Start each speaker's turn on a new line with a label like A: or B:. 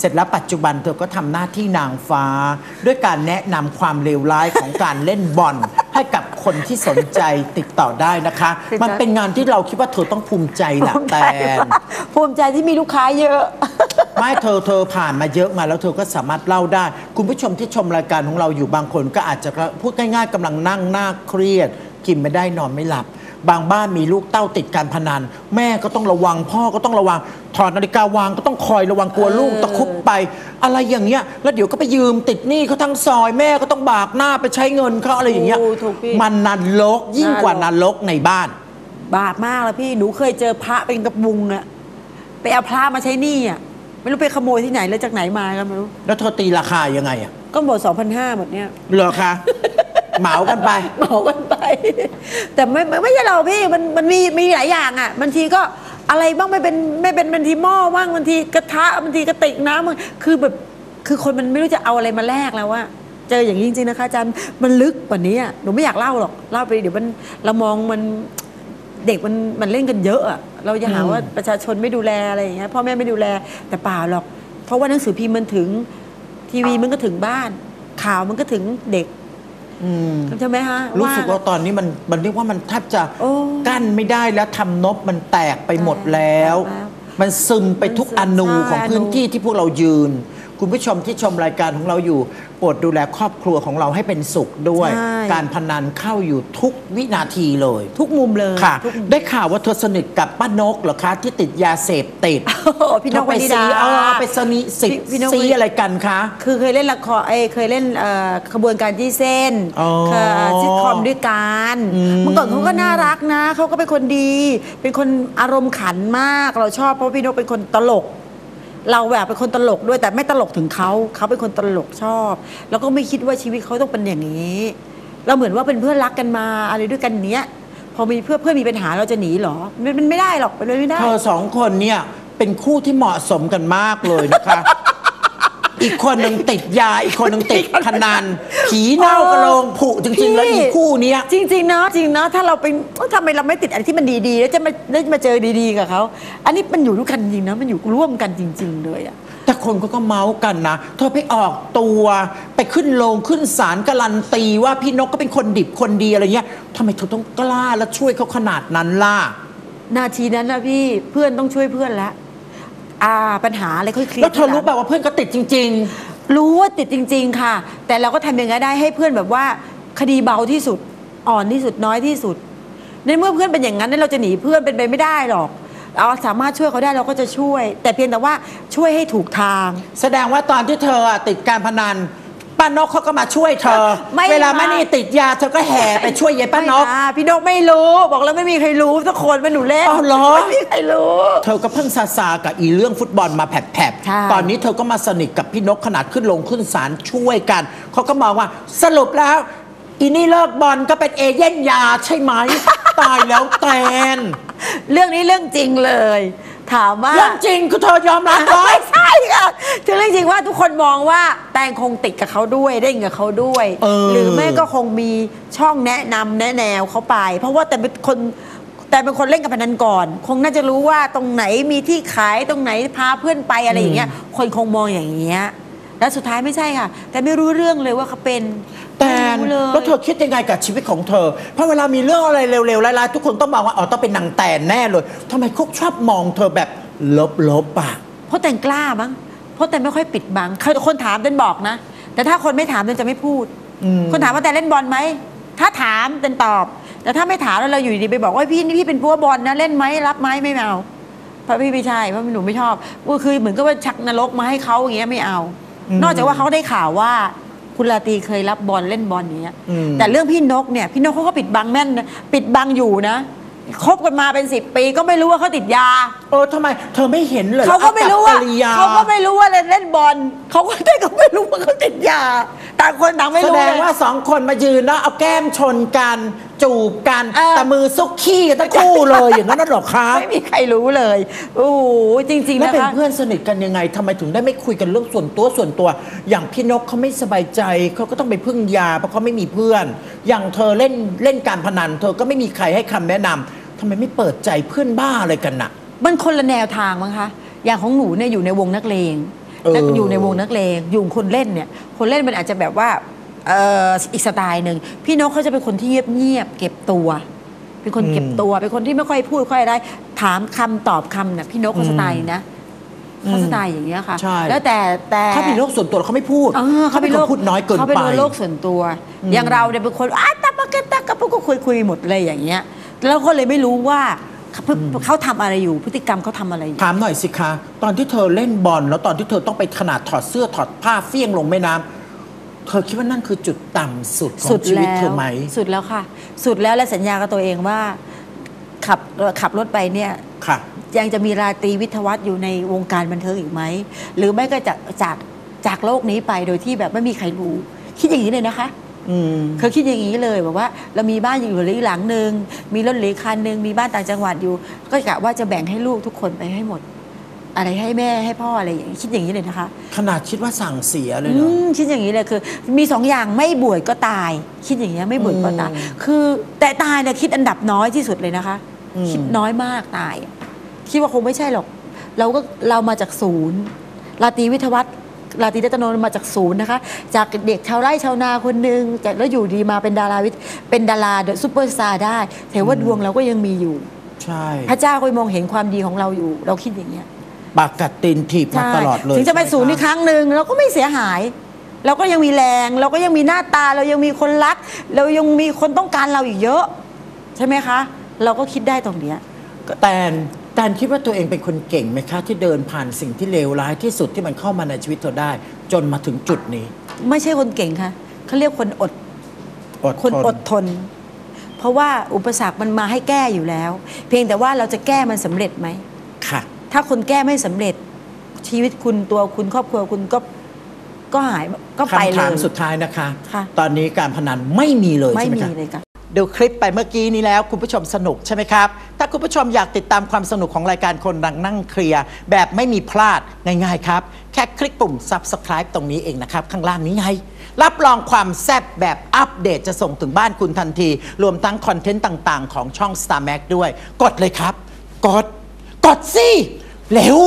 A: เสร็จแล้วปัจจุบันเธอก็ทำหน้าที่นางฟ้า ด้วยการแนะนำความเลวร้ายของการเล่นบอลให้กับคนที่สนใจติดต่อได้นะคะ
B: ติดต่อ
A: มันเป็นงานที่เราคิดว่าเธอต้องภูมิใจแหละ
B: ภูมิใจ
A: แต่
B: ว่าภูมิใจที่มีลูกค้าเยอะ
A: ไม่เธอเธอผ่านมาเยอะมาแล้วเธอก็สามารถเล่าได้ คุณผู้ชมที่ชมรายการของเราอยู่บางคนก็อาจจะพูดง่ายๆกำลังนั่งหน้าเครียด กินไม่ได้นอนไม่หลับ บางบ้านมีลูกเต้าติดการพนัน แม่ก็ต้องระวังพ่อก็ต้องระวัง ถอดนาฬิกาวางก็ต้องคอยระวังกลัวลูก
B: เออ
A: ตะครุบไป อะไรอย่างเงี้ยแล้วเดี๋ยวก็ไปยืมติดหนี้เขาทั้งซอยแม่ก็ต้องบากหน้าไปใช้เงินเขาอะไรอย่างเงี้ย
B: ถูกถูกพี่
A: มันนรกยิ่งกว่าน
B: น
A: ร
B: ร
A: ก
B: ก
A: ในบ้าน
B: บาปมากแล้วพี่ หนูเคยเจอพระเป็นกระบุงอะไปเอาพระมาใช้หนี้อะไม่รู้ไปขโมยที่ไหนแล้วจากไหนมาก็ไม่รู้
A: แล้วเธอตีราคายังไงอะ
B: ก็หมดสองพันห้าหมดเนี้ย
A: เหรอคะ เหมากันไป
B: เหมากันไป แต่ไม่ไม่ไม่ใช่เราพี่มันมันมีมีหลายอย่างอะบางทีก็อะไรบ้างไม่เป็นไม่เป็นบางทีหม้อบ้างบางทีกระทะบางทีกระติกน้ำบางคือแบบคือคนมันไม่รู้จะเอาอะไรมาแลกแล้วว่าเจออย่างนี้จริงๆนะคะอาจารย์มันลึกกว่านี้อะหนูไม่อยากเล่าหรอกเล่าไปเดี๋ยวมันเรามองมันเด็กมันมันเล่นกันเยอะอะเราจะหา
A: อืม
B: ว่าประชาชนไม่ดูแลอะไรอย่างเงี้ยพ่อแม่ไม่ดูแลแต่เปล่าหรอก เพราะว่าหนังสือพิมพ์มันถึง ทีวีมันก็ถึงบ้าน ข่าวมันก็ถึงเด็ก
A: อืม
B: ใช่ไหมฮะ
A: รู้สึกว่าตอนนี้มันมันเรียกว่ามันแทบจะ
B: โอ้
A: กั้นไม่ได้แล้วทำนบมันแตกไปหมดแล้ว
B: แตกแล้ว
A: มันซึมไปทุก
B: มันซึม
A: อนู
B: ใช่
A: ของพื้น
B: อนู
A: ที่ที่พวกเรายืน คุณผู้ชมที่ชมรายการของเราอยู่ โปรดดูแลครอบครัวของเราให้เป็นสุขด้วย
B: ใช่
A: การพนันเข้าอยู่ทุกวินาทีเลย
B: ทุกมุมเลย
A: ค่ะ
B: ทุกมุม
A: ได้ข่าวว่าเธอสนิทกับป้านกเหรอคะ ที่ติดยาเสพติด
B: โอ้โหพี่นก
A: เธอไป
B: วนิ
A: ซี
B: ดา
A: เออไปสนิทสิ
B: พี่พี่นก
A: ซี
B: วนิ
A: อะไรกันคะ
B: คือเคยเล่นละครเอยเคยเล่นเอ่อขบวนการที่เส้น
A: อ๋อ
B: เคยซิทคอมด้วยกัน
A: อืม
B: เมื่อก่อนเขาก็น่ารักนะเขาก็เป็นคนดี เป็นคนอารมณ์ขันมากเราชอบเพราะพี่นกเป็นคนตลก เราแบบเป็นคนตลกด้วยแต่ไม่ตลกถึงเขาเขาเป็นคนตลกชอบ แล้วก็ไม่คิดว่าชีวิตเขาต้องเป็นอย่างนี้ เราเหมือนว่าเป็นเพื่อนรักกันมาอะไรด้วยกันเนี้ย พอมีเพื่อนเพื่อนมีปัญหาเราจะหนีเหรอมันมันไม่ได้หรอกเป็นไปไม่ได้
A: เธอสองคนเนี่ยเป็นคู่ที่เหมาะสมกันมากเลยนะคะ อีกคนหนึ่งติดยา อีกคนหนึ่งติดพนัน ผีเน่ากระโลงผุจริง ๆ แล้วอีกคู่เนี้ย
B: จริงๆเนาะจริงเนาะถ้าเราเป็นเอ้าทำไมเราไม่ติดอะไรที่มันดีๆ แล้วจะมาแล้วจะมาเจอดีๆกับเขาอันนี้มันอยู่ด้วยกันจริงนะมันอยู่ร่วมกันจริง ๆ เลยอะ
A: แต่คนก็ก็เมาส์กันนะ เธอไปออกตัวไปขึ้นโรงขึ้นศาลการันตีว่าพี่นกก็เป็นคนดิบคนดีอะไรเงี้ยทำไมเธอต้องกล้าและช่วยเขาขนาดนั้นล่ะ
B: นาทีนั้นนะพี่เพื่อนต้องช่วยเพื่อนละ อ่าปัญหาอะไรค่อยเคลียร์
A: แล้วเธอรู้
B: ทีห
A: แบ
B: ลัง
A: บว่าเพื่อนก็ติดจริง
B: รู้ว่าติดจริง ๆ ค่ะ แต่เราก็ทำยังไงได้ให้เพื่อนแบบว่าคดีเบาที่สุดอ่อนที่สุดน้อยที่สุด ในเมื่อเพื่อนเป็นอย่างนั้นเนี่ยเราจะหนีเพื่อนเป็นไปไม่ได้หรอก เราสามารถช่วยเขาได้เราก็จะช่วย แต่เพียงแต่ว่าช่วยให้ถูกทาง
A: ๆ แสดงว่าตอนที่เธออะติดการพนัน ป้านกเขาก็มาช่วยเธอ
B: ไม่
A: เวลา
B: มา
A: แม่นี่ติดยาเธอก็แห่ไปช่วยยายป้านก
B: ไม่ะพี่นกไม่รู้ บอกแล้วไม่มีใครรู้สักคนว่าหนูเล่น
A: อ้าวเหรอ
B: ไม่มีใครรู้
A: เธอก็เพิ่งซาซากับอีเรื่องฟุตบอลมาแผลบ
B: ใช่
A: ๆตอนนี้เธอก็มาสนิทกับพี่นกขนาดขึ้นลงขึ้นศาลช่วยกัน เขาก็มองว่าสรุปแล้ว อีนี่เลิกบอลก็เป็นเอเย่นยาใช่ไหม ตายแล้วแตน
B: เรื่องนี้เรื่องจริงเลย ถามว่า
A: เรื่องจริงคือเธอยอมรับว่า
B: ไม่ใช่ค่ะถึงเรื่องจริงว่าทุกคนมองว่าแตงคงติดกับเขาด้วยเล่นกับเขาด้วย
A: เออ
B: หรือไม่ก็คงมีช่องแนะนำแนะแนวเขาไป เพราะว่าแต่เป็นคนแต่เป็นคนเล่นกับพนันก่อน คงน่าจะรู้ว่าตรงไหนมีที่ขายตรงไหนพาเพื่อนไปอะไรอย่างเงี้ยคนคงมองอย่างเงี้ย แล้วสุดท้ายไม่ใช่ค่ะ แต่ไม่รู้เรื่องเลยว่าเขาเป็น
A: แต่
B: ไม่รู้เลย
A: แล้วเธอคิดยังไงกับชีวิตของเธอ เพราะเวลามีเรื่องอะไรเร็วๆร้ายๆทุกคนต้องมองว่าอ๋อต้องเป็นนางแตนแน่เลยทำไมคุกชอบมองเธอแบบลบๆอะ
B: เพราะแต่งกล้ามั้งเพราะแต่ไม่ค่อยปิดบังคนคนถามเต้นบอกนะ แต่ถ้าคนไม่ถามเต้นจะไม่พูด
A: อืม
B: คนถามว่าแต่เล่นบอลไหม ถ้าถามเต้นตอบ แต่ถ้าไม่ถามแล้วเราอยู่ดีๆไปบอกว่าพี่นี่พี่เป็นพัวบอลนะเล่นไหมรับไหมไม่เอาเพราะพี่ไม่ใช่เพราะหนูไม่ชอบก็คือเหมือนกับว่าชักนรกมาให้เขาอย่างเงี้ยไม่เอา นอกจากว่าเขาได้ข่าวว่าคุณลาตรีเคยรับบอลเล่นบอลอย่างเงี้ย
A: อืม
B: แต่เรื่องพี่นกเนี่ยพี่นกเขาก็ปิดบังแม่นนะปิดบังอยู่นะคบกันมาเป็นสิบปีก็ไม่รู้ว่าเขาติดยา
A: เออทำไม เธอไม่เห็นเลย
B: เขาก็ไม่รู้ว่า
A: อปกิย
B: เขาก็ไม่รู้ว่าเล่นเล่นบอลเขาก็ได้ก็ไม่รู้ว่าเขาติดยาต่างคนต่างไม่
A: แส
B: รู้
A: ดง
B: เลย
A: ว่าสองคนมายืนแล้วเอาแก้มชนกัน จูบกัน
B: เออ
A: แต่มือซุกขี้กันทั้งคู่เลยอย่างนั้นน่ะเหรอคะ
B: ไม่มีใครรู้เลยโอ้โหจริง ๆ
A: แล้ว
B: นะ
A: เป็น
B: คะ
A: เพื่อนสนิทกันยังไงทำไมถึงได้ไม่คุยกันเรื่องส่วนตัวส่วนตัว อย่างพี่นกเขาไม่สบายใจเขาก็ต้องไปพึ่งยาเพราะเขาไม่มีเพื่อน อย่างเธอเล่นเล่นการพนัน เธอก็ไม่มีใครให้คำแนะนำทำไมไม่เปิดใจเพื่อนบ้าอะไรกันน่ะ
B: มันคนละแนวทางมั้งคะ อย่างของหนูเนี่ยอยู่ในวงนักเลง
A: เออ
B: นักอยู่ในวงนักเลงอยู่คนเล่นเนี่ย คนเล่นมันอาจจะแบบว่า เอ่ออีกสไตล์หนึ่งพี่นกเขาจะเป็นคนที่เงียบเงียบๆเก็บตัว เป็นคนเก็บตัวเป็นคนที่ไม่ค่อยพูดค่อยอะไรถามคำตอบคำน่ะพี่นกเขาสไตล์นี้นะเขาสไตล์อย่างเงี้ยค่ะ
A: ใช่
B: แล้วแต่แต่
A: เขามีโรคส่วนตัวแล้วเขาไม่พูด
B: เออเขาเป็น
A: ค
B: โร
A: น
B: ค
A: พูดน้อยเกิน
B: เขาเป็น
A: ไป
B: โรคส่วนตัว อย่างเราเนี่ยเป็นคนอ้าตาปากเกตตากับก็คุยคุยหมดเลยอย่างเงี้ยแล้วก็เลยไม่รู้ว่าเขาเขาทำอะไรอยู่พฤติกรรมเขาทำอะไรอยู่
A: ถามหน่อยสิคะ ตอนที่เธอเล่นบอลแล้วตอนที่เธอต้องไปขนาดถอดเสื้อถอดผ้าเฟี้ยงลงแม่น้ำ เธอคิดว่านั่นคือจุดต่ำสุดของ
B: สุด
A: ชีวิต
B: แล้ว
A: เธอไหม
B: สุดแล้วค่ะ สุดแล้วและสัญญากับตัวเองว่า ขับขับรถไปเนี่ย
A: ค่ะ
B: ยังจะมีราตรีวิทยาวัฒน์อยู่ในวงการบันเทิงอีกไหม หรือไม่ก็จากจากจากโลกนี้ไปโดยที่แบบไม่มีใครรู้ คิดอย่างนี้เลยนะคะ
A: อืม
B: เคยคิดอย่างนี้เลยบอกว่าเรามีบ้านอยู่หรือหลังหนึ่งมีรถเหลือคันหนึ่งมีบ้านต่างจังหวัดอยู่ ก็กะว่าจะแบ่งให้ลูกทุกคนไปให้หมด อะไรให้แม่ให้พ่ออะไรอย่างนี้คิดอย่างนี้เลยนะคะ
A: ขนาดคิดว่าสั่งเสียเลย
B: อื
A: เนาะ
B: มคิดอย่างนี้เลยคือ มีสองอย่างไม่บวชก็ตาย คิดอย่างเงี้ยไม่บวชก็ตาย
A: อืม
B: คือแต่ตายเนี่ยคิดอันดับน้อยที่สุดเลยนะคะ
A: อืม
B: คิดน้อยมากตาย คิดว่าคงไม่ใช่หรอก เราก็เรามาจากศูนย์ราตรีวิทยาวัฒน์ราตรีรัตนนท์มาจากศูนย์นะคะ จากเด็กชาวไร่ชาวนาคนหนึ่งจากแล้วอยู่ดีมาเป็นดาราวิทย์เป็นดาราเดอะซูเปอร์สตาร์ได้แต่ว่าดวงเราก็ยังมีอยู่
A: ใช่
B: พระเจ้าก็มองเห็นความดีของเราอยู่ เราคิดอย่างเงี้ย
A: ปากกัดตีนถีบมา
B: ใช่
A: ตลอดเลย
B: ถึงจะไป
A: ใช่หม
B: ศูนย์อีกครั้งหนึ่งเราก็ไม่เสียหาย เราก็ยังมีแรง เราก็ยังมีหน้าตาเรายังมีคนรัก เรายังมีคนต้องการเราอีกเยอะ ใช่ไหมคะ เราก็คิดได้ตรงเนี้ย
A: แตนแตนคิดว่าตัวเองเป็นคนเก่งไหมคะ ที่เดินผ่านสิ่งที่เลวร้ายที่สุดที่มันเข้ามาในชีวิตเธอได้ จนมาถึงจุดนี้
B: ไม่ใช่คนเก่งค่ะเขาเรียกคนอด
A: อด
B: คน
A: ทน
B: อดทน เพราะว่าอุปสรรคมันมาให้แก้อยู่แล้ว เพียงแต่ว่าเราจะแก้มันสำเร็จไหม
A: ค่ะ
B: ถ้าคนแก้ไม่สำเร็จชีวิตคุณตัวคุณครอบครัวคุณก็ก็หายก็ไป
A: คำ
B: เล
A: ถาม
B: ย
A: สุดท้ายนะคะ
B: ค่ะ
A: ตอนนี้การพนันไม่มีเลย
B: ไม่
A: ใช่ไหม
B: มี
A: คะ
B: เลยค่ะ
A: ดูคลิปไปเมื่อกี้นี้แล้วคุณผู้ชมสนุกใช่ไหมครับ ถ้าคุณผู้ชมอยากติดตามความสนุกของรายการคนดังนั่งเคลียร์แบบไม่มีพลาดง่ายๆครับ แค่คลิกปุ่ม subscribe ตรงนี้เองนะครับ ข้างล่างนี้ไง รับรองความแซ่บแบบอัปเดตจะส่งถึงบ้านคุณทันที รวมทั้งคอนเทนต์ต่างๆ ของช่อง Star Max ด้วย กดเลยครับ กด กดสิเร็ว